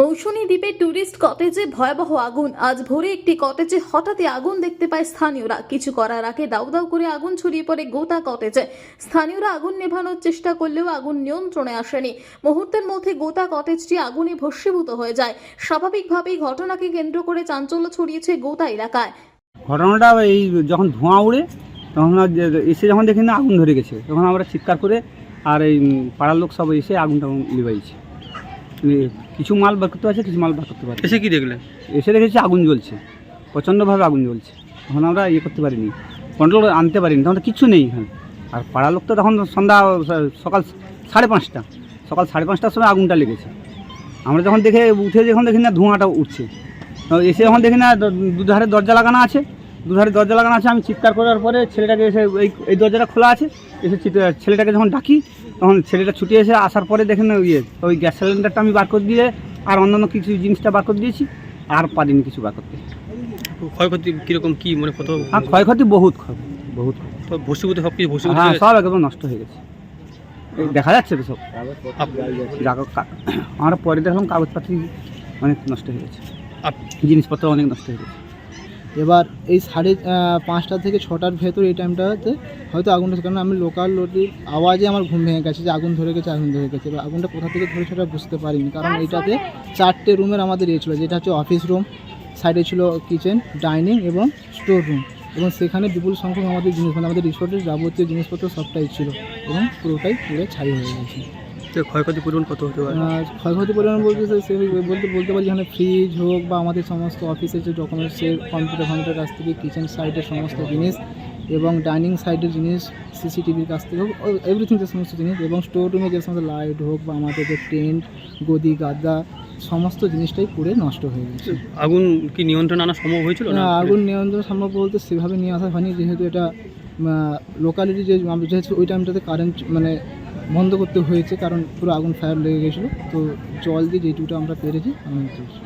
মৌসুমী দ্বীপে ট্যুরিস্ট কটেজে ভয়াবহ আগুন। আজ ভোরে একটি কটেজে হঠাৎই আগুন দেখতে পায় স্থানীয়রা। কিছু করার আগে দাউ দাউ করে আগুন ছড়িয়ে পড়ে গোটা কটেজে। স্থানীয়রা আগুন নেভানোর চেষ্টা করলেও আগুন নিয়ন্ত্রণে আসেনি। মুহূর্তের মধ্যে গোটা কটেজটি আগুনে ভস্মীভূত হয়ে যায়। স্বাভাবিকভাবেই ঘটনাকে কেন্দ্র করে চাঞ্চল্য ছড়িয়েছে গোটা এলাকায়। ঘটনাটা এই যখন ধোঁয়া উড়ে তখন এসে যখন দেখি না আগুন ধরে গেছে। তখন আমরা চিৎকার করে আর এই পাড়ার লোক সব এসে আগুনটা এ, কিছু মাল বার করতে পারছে কিছু মাল বার করতে পারছে এসে কি দেখলেন এসে দেখেছি আগুন জ্বলছে। প্রচণ্ডভাবে আগুন জ্বলছে। তখন আমরা ইয়ে করতে পারিনি কন্ট্রোল আনতে পারিনি তখন তো কিচ্ছু নেই এখানে। আর পাড়ার লোক তো তখন সন্ধ্যা সকাল সাড়ে পাঁচটা সকাল সাড়ে পাঁচটার সময় আগুনটা লেগেছে। আমরা যখন দেখে উঠে যখন দেখি না ধোঁয়াটা উঠছে। এসে যখন দেখি না দুধারে দরজা লাগানো আছে। দুধারে দরজা লাগানো আছে আমি চিৎকার করার পরে ছেলেটাকে এসে এই এই দরজাটা খোলা আছে। এসে ছেলেটাকে যখন ডাকি তখন ছেলেটা ছুটে এসে আসার পরে দেখেন ইয়ে ওই গ্যাস সিলিন্ডারটা আমি বার করে দিয়ে আর অন্যান্য কিছু জিনিসটা বার করে দিয়েছি আর পারিনি কিছু বার করতে। ক্ষয়ক্ষতি কীরকম কী মানে কত আর ক্ষয়ক্ষতি বহুত ক্ষয় বহুত। তো ভসীভূত সব কিছু ভসীভূত হ্যাঁ সব একদম নষ্ট হয়ে গেছে। দেখা যাচ্ছে তো সব। আমরা পরে দেখলাম কাগজপাতি অনেক নষ্ট হয়ে গেছে। জিনিসপত্র অনেক নষ্ট হয়ে গেছে। এবার এই সাড়ে পাঁচটা থেকে ছটার ভেতর এই টাইমটাতে হয়তো আগুনটা কারণ আমি লোকাল লোডের আওয়াজে আমার ঘুম ভেঙে গেছে যে আগুন ধরে গেছে, আগুন ধরে গেছে। এবার আগুনটা কোথা থেকে ধরে সেটা বুঝতে পারিনি। কারণ এটাতে চারটে রুমের আমাদের ইয়ে ছিল, যেটা হচ্ছে অফিস রুম সাইডে ছিল কিচেন ডাইনিং এবং স্টোর রুম এবং সেখানে বিপুল সংখ্যক আমাদের জিনিস মানে আমাদের রিসোর্টের যাবতীয় জিনিসপত্র সবটাই ছিল এবং পুরোটাই পুরো ছাই হয়ে গেছে। তো ক্ষয়ক্ষতি পরিমাণ কত হতে পারে? ক্ষয়ক্ষতি পরিমাণ বলতে স্যার সে বলতে বলতে পারি যেখানে ফ্রিজ হোক বা আমাদের সমস্ত অফিসের যে ডকুমেন্টসের কম্পিউটার কম্পিউটার কাছ থেকে কিচেন সাইডের সমস্ত জিনিস এবং ডাইনিং সাইডের জিনিস সিসিটিভির কাছ থেকে হোক এভরিথিং যে সমস্ত জিনিস এবং স্টোর রুমে যে সমস্ত লাইট হোক বা আমাদের যে টেন্ট গদি গাদা সমস্ত জিনিসটাই পুড়ে নষ্ট হয়ে গেছে। আগুন কি নিয়ন্ত্রণ আনা সম্ভব হয়েছিল? না না, আগুন নিয়ন্ত্রণ সম্ভব বলতে সেভাবে নিয়ে আসা হয়নি যেহেতু এটা লোকালিটি যে যেহেতু ওই টাইমটাতে কারেন্ট মানে বন্ধ করতে হয়েছে, কারণ পুরো আগুন ফায়ার লেগে গেছিল তো জল দিয়ে যেটুকুটা আমরা পেরেছি পেরেছি।